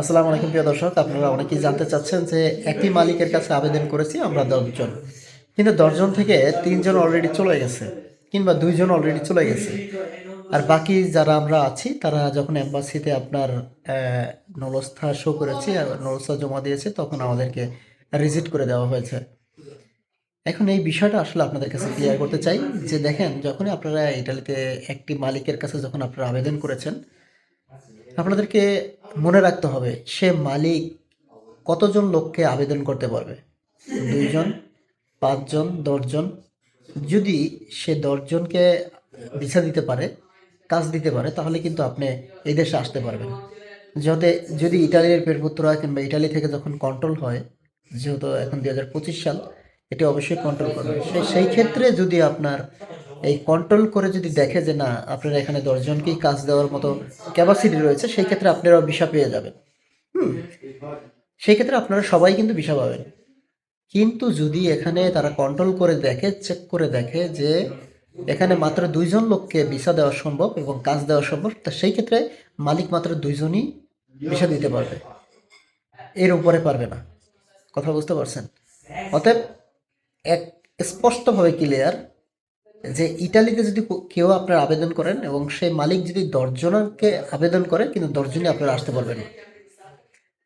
আসসালামু আলাইকুম, প্রিয় দর্শক। আপনারা অনেকেই জানতে চাচ্ছেন যে একই মালিকের কাছে আবেদন করেছি, আমরা দশজন। কিন্তু দশজন থেকে তিনজন অলরেডি চলে গেছে, কিংবা দুইজন অলরেডি চলে গেছে। আর বাকি যারা আমরা আছি, তারা যখন এম্বাসিতে আপনার নলস্থা শো করেছি, আর নলস্থা জমা দিয়েছে, তখন আমাদেরকে রিজিট করে দেওয়া হয়েছে। এখন এই বিষয়টা আসলে আপনাদের কাছে ক্লিয়ার করতে চাই, যে দেখেন, যখনই আপনারা ইটালিতে একটি মালিকের কাছে যখন আপনারা আবেদন করেছেন আপনাদেরকে মনে রাখতে হবে, সে মালিক কতজন লোককে আবেদন করতে পারবে? দুইজন, পাঁচজন, দশজন। যদি সে দশজনকে ভিসা দিতে পারে, কাজ দিতে পারে, তাহলে কিন্তু আপনি এই দেশে আসতে পারবেন। যাতে যদি ইটালির পেরপুত্রা কিংবা ইটালি থেকে যখন কন্ট্রোল হয়, যেহেতু এখন দুই হাজার পঁচিশ সাল, এটি অবশ্যই কন্ট্রোল করবে। সেই সেই ক্ষেত্রে যদি আপনার এই কন্ট্রোল করে যদি দেখে যে না, আপনার এখানে দশজনকেই কাজ দেওয়ার মতো ক্যাপাসিটি রয়েছে, সেই ক্ষেত্রে আপনারা ভিসা পেয়ে যাবেন। হুম? সেই ক্ষেত্রে আপনারা সবাই কিন্তু ভিসা পাবেন। কিন্তু যদি এখানে তারা কন্ট্রোল করে দেখে চেক করে দেখে যে এখানে মাত্র দুইজন লোককে ভিসা দেওয়া সম্ভব এবং কাজ দেওয়া সম্ভব, তা সেই ক্ষেত্রে মালিক মাত্র দুইজনই ভিসা দিতে পারবে। এর উপরে পারবে না। কথা বুঝতে পারছেন? অতএব এক স্পষ্টভাবে ক্লিয়ার যে ইটালিতে যদি কেউ আপনার আবেদন করেন এবং সেই মালিক যদি দশজনকে আবেদন করে, কিন্তু দশজনই আপনারা আসতে পারবেন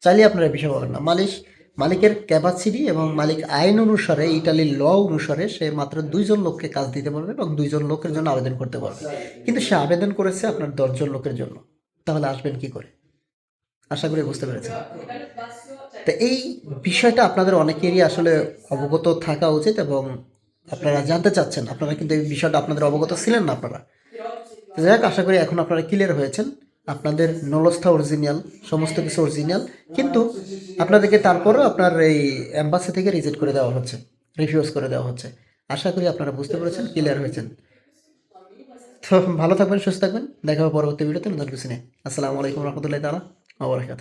চাইলে আপনারা বিষয় পাবেন না। মালিক মালিকের ক্যাপাসিটি এবং মালিক আইন অনুসারে, ইটালির ল অনুসারে সে মাত্র দুইজন লোককে কাজ দিতে পারবে এবং দুইজন লোকের জন্য আবেদন করতে পারবে। কিন্তু সে আবেদন করেছে আপনার দশজন লোকের জন্য। তাহলে আসবেন কি করে? আশা করি বুঝতে পেরেছেন। তো এই বিষয়টা আপনাদের অনেকেরই আসলে অবগত থাকা উচিত এবং আপনারা জানতে চাচ্ছেন, আপনারা কিন্তু এই বিষয়টা আপনাদের অবগত ছিলেন না আপনারা। যাই হোক, আশা করি এখন আপনারা ক্লিয়ার হয়েছেন। আপনাদের নলস্থা অরিজিনাল সমস্ত কিছু অরিজিনাল কিন্তু আপনাদেরকে তারপরও আপনার এই অ্যাম্বাসি থেকে রিজেক্ট করে দেওয়া হচ্ছে রিফিউজ করে দেওয়া হচ্ছে। আশা করি আপনারা বুঝতে পেরেছেন ক্লিয়ার হয়েছেন। তো ভালো থাকবেন, সুস্থ থাকবেন। দেখা হবে পরবর্তী ভিডিওতে নতুন কিছু নিয়ে। আসসালামু আলাইকুম রহমতুল্লাহ তালা আবরাকাত